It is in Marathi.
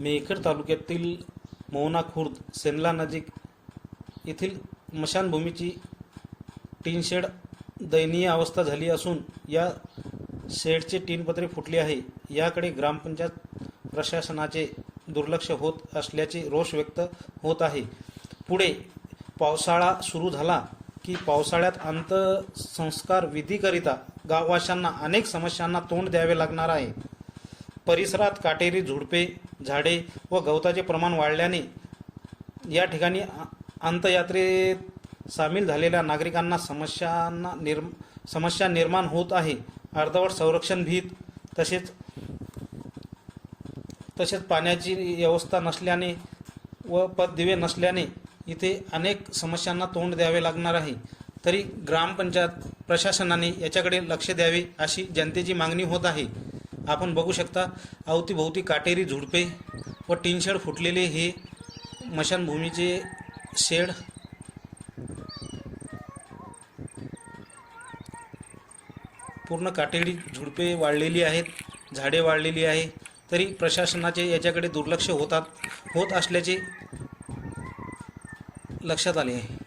मेखड तालुक्यातील मोहना खुर्द सेनला नजीक येथील मशानभूमीची टीन शेड दयनीय अवस्था झाली असून या शेडचे टीनपत्रे फुटले आहे. याकडे ग्रामपंचायत प्रशासनाचे दुर्लक्ष होत असल्याचे रोष व्यक्त होत आहे. पुढे पावसाळा सुरू झाला की पावसाळ्यात अंत्यसंस्कार विधीकरिता गाववाशांना अनेक समस्यांना तोंड द्यावे लागणार आहे. परिसरात काटेरी झुडपे झाडे व गवताचे प्रमाण वाढल्याने या ठिकाणी अंतयात्रेत सामील झालेल्या नागरिकांना समस्यांना निर्म समस्या निर्माण होत आहे. अर्धवट संरक्षण भीत तसेच तसेच पाण्याची व्यवस्था नसल्याने व पददिवे नसल्याने इथे अनेक समस्यांना तोंड द्यावे लागणार आहे. तरी ग्रामपंचायत प्रशासनाने याच्याकडे लक्ष द्यावे अशी जनतेची मागणी होत आहे. आपण बघू शकता अवतीभोवती काटेरी झुडपे व टिनशेड फुटलेले हे मशानभूमीचे शेड. पूर्ण काटेरी झुडपे वाढलेली आहेत झाडे वाढलेली आहे तरी प्रशासनाचे याच्याकडे दुर्लक्ष होतात होत असल्याचे लक्षात आले आहे.